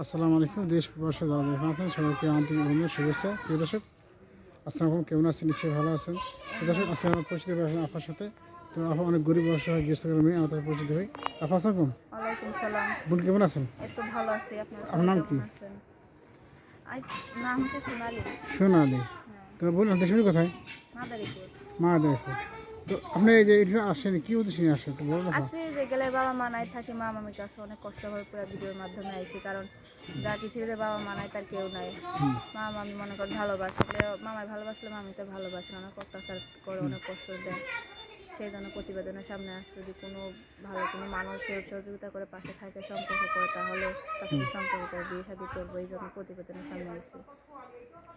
আসসালামু আলাইকুম দেশ প্রবাসে যারা দেখেন আছেন সবাইকে আন্তরিক অভিনন্দন শুভেচ্ছা। প্রিয় দর্শক আসসালামু আলাইকুম কেমন আছেন? নিশ্চয়ই ভালো আছেন। প্রিয় দর্শক আজকে আমার পরিচিত হয়েছেন আপনার সাথে। তো আপা অনেক গরিব অসহায় গৃহস্থ মেয়ে আমাদের পরিচিত হই। আপা আসসালাম ওয়ালাইকুম সালাম। বোন কেমন আছেন? একটু ভালো আছি আপনার আপনার নাম কি? নাম হচ্ছে সোনালি। সোনালি। হ্যাঁ। তো বলুন দেশের কোথায়? মাদারীপুর। মা দেখো তো আপনি এই যে এটা আসছেন কি উদ্দেশ্যে নিয়ে আসছেন একটু বলব আসি যে গেলে বাবা মা নাই থাকি মা মামির কাছে অনেক কষ্ট করে পুরো ভিডিওর মাধ্যমে আইছি কারণ যা পৃথিবীতে বাবা মা নাই তার কেউ নাই। মা মামি মনে করেন ভালোবাসলে মামায় ভালোবাসলে মামি তো ভালোবাসে অনেক অত্যাচার করে অনেক কষ্ট দেয়। সেই জন্য প্রতিবেদনের সামনে আসে যদি কোনো ভালো কোনো মানুষ সহযোগিতা করে পাশে থাকে সম্পর্ক করে তাহলে তার সাথে সম্পর্ক করে বিয়ে শাদী করব এই জন্য প্রতিবেদনের সামনে এসেছি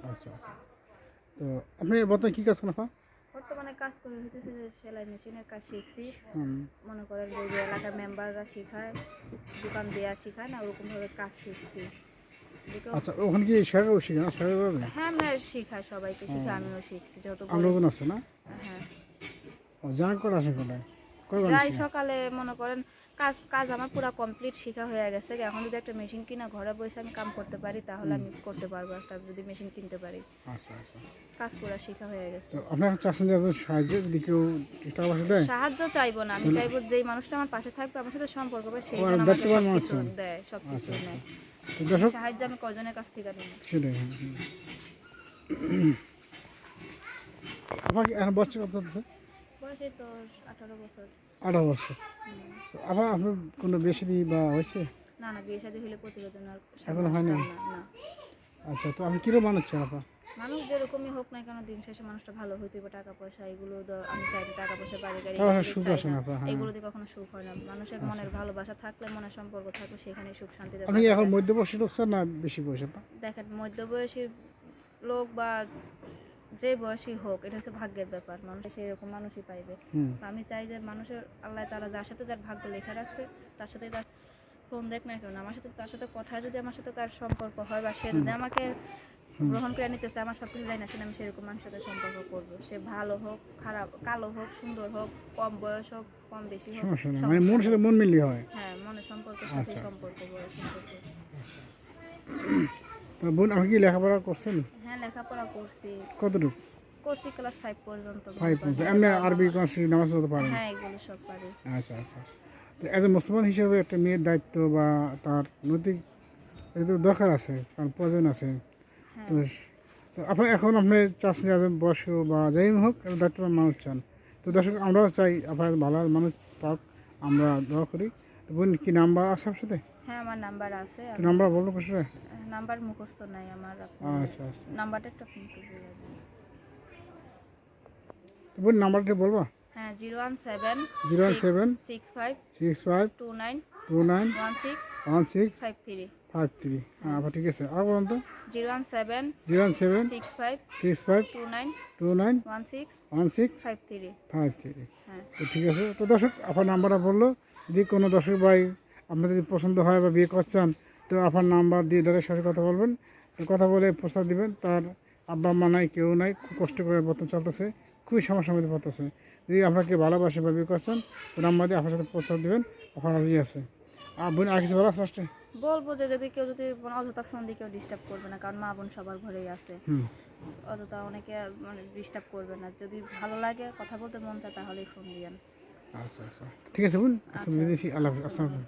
আচ্ছা আচ্ছা। তো আপনি বর্তমানে কী কাজ করেন বর্তমানে কাজ করে হইতেছে যে সেলাই মেশিনের কাজ শিখছি। মনে করেন যে এলাকার মেম্বাররা শেখায় দোকান দেওয়া শেখায় না ওরকমভাবে কাজ শিখছি। আচ্ছা ওখানে কি শেখাও শিখে না? সরকার হ্যাঁ আমরা শেখাই সবাইকে শিখে আমিও শিখছি যত বড়- আছে না? হ্যাঁ। জানা করে আসেন কোথায়? যাই সকালে মনে করেন কাজ কাজ আমার পুরো কমপ্লিট শেখা হয়ে গেছে এখন যদি একটা মেশিন কিনা ঘরে বসে আমি কাম করতে পারি তাহলে আমি করতে পারব একটা যদি মেশিন কিনতে পারি। আচ্ছা আচ্ছা। কাজ পুরো শেখা হয়ে গেছে। আপনার চাচ্ছেন যে একজন সাহায্য যদি কেউ টাকা পয়সা দেয়? সাহায্য চাইব না আমি চাইব যেই মানুষটা আমার পাশে থাকবে আমার সাথে সম্পর্ক হবে সেই যেন আমাকে সবকিছু আচ্ছা, দেয় সবকিছু নেয়। সাহায্য আমি কজনের কাছ থেকে নিই সেটাই হ্যাঁ, হুম। আপনার বছর কত বয়স তো আঠারো বছর। আঠারো বছর। আবার আপনার কোনো বেশি বা হয়েছে? না না বিয়ে শাদী হলে প্রতিবেদন আর এখনও সামনে না, আচ্ছা তো আপনি কীরকম বানাচ্ছেন আপা মানুষ যেরকমই হোক না কেন দিন শেষে মানুষটা ভালো হইতে হবে টাকা পয়সা এগুলো আমি চাই টাকা পয়সা বাড়ি গাড়ি এগুলো সুখ আসে না। না। হ্যাঁ। দিয়ে কখনো সুখ হয় না। মানুষের মনের ভালোবাসা থাকলে মনের সম্পর্ক থাকলে সেখানে সুখ শান্তিতে আপনি এখন যায়। মধ্যবর্ষী লোক স্যার না বেশি বয়স? দেখেন মধ্যবয়সী লোক বা যে বয়সী হোক এটা হচ্ছে ভাগ্যের ব্যাপার। মানুষ সেরকম মানুষই পাইবে। আমি চাই যে মানুষের আল্লাহ তারা যার সাথে যার ভাগ্য লেখা রাখছে তার সাথে তার ফোন দেখ না কেন আমার সাথে তার সাথে কথা যদি আমার সাথে তার সম্পর্ক হয় বা সে যদি আমাকে গ্রহণ করে নিতেছে আমার সব কিছু জানি না সেটা আমি সেরকম মানুষের সাথে সম্পর্ক করব। সে ভালো হোক খারাপ কালো হোক সুন্দর হোক কম বয়স হোক কম বেশি হোক মানে মন। সাথে মন মিললে হয়। হ্যাঁ মনে সম্পর্কের সাথে আচ্ছা। সম্পর্ক বয়স সম্পর্ক। তো বোন আপনি কি লেখাপড়া করছেন? করছি। কতটুকু? করছি ক্লাস ফাইভ পর্যন্ত ফাইভ পর্যন্ত। এমনি আরবি কাশি নামাজ পড়তে পারেন? হ্যাঁ এগুলো সব পারি। আচ্ছা আচ্ছা। তো একজন মুসলমান হিসেবে একটা মেয়ের দায়িত্ব বা তার নৈতিক এটা দরকার আছে কারণ প্রয়োজন আছে। হ্যাঁ। তো তো আপনার এখন আপনি চাচ্ছেন যে একজন বয়স্ক বা যাই হোক দায়িত্ববান মানুষ চান। তো দর্শক আমরাও চাই আপনার ভালো মানুষ পাক আমরা দোয়া করি। তো বোন কি নাম্বার আছে আপনার সাথে? হ্যাঁ আমার নাম্বার আছে। নাম্বার বলব কষ্ট নাম্বার মুখস্থ নাই আমার। আচ্ছা আচ্ছা। নাম্বারটা একটু আপনি একটু বলে দেন। তো বোন নাম্বারটা বলবা। হ্যাঁ zero one seven zero one seven six five six five two nine two nine one six one six five three. Five three. হ্যাঁ আবার ঠিক আছে। আর বলুন তো। Zero one seven zero one seven six five six five two nine two nine one six one six five three. Five three. হ্যাঁ। তো ঠিক আছে। তো দর্শক আপনার নাম্বারটা বলল। যদি কোনো দর্শক ভাই আপনাদের যদি পছন্দ হয় বা বিয়ে করছেন তো আপনার নাম্বার দিয়ে তাদের সাথে কথা বলবেন। কথা বলে প্রস্তাব দিবেন তার আব্বা আম্মা নাই কেউ নাই খুব কষ্ট করে বর্তমান চলতেছে খুবই সমস্যার মধ্যে পড়তেছে। যদি আপনাকে ভালোবাসে বা বিয়ে করছেন তো নাম্বার দিয়ে আপনার সাথে প্রস্তাব দিবেন আপনার রাজি আছে। আর বোন আর কিছু বলা ফার্স্টে বলব যে যদি কেউ যদি অযথা ফোন দিয়ে কেউ ডিস্টার্ব করবে না কারণ মা বোন সবার ঘরেই আছে। অযথা অনেকে মানে ডিস্টার্ব করবে না। যদি ভালো লাগে কথা বলতে মন চায় তাহলেই ফোন দিয়েন। আচ্ছা আচ্ছা। ঠিক আছে বোন আচ্ছা বিদেশি আল্লাহ। আসসালামু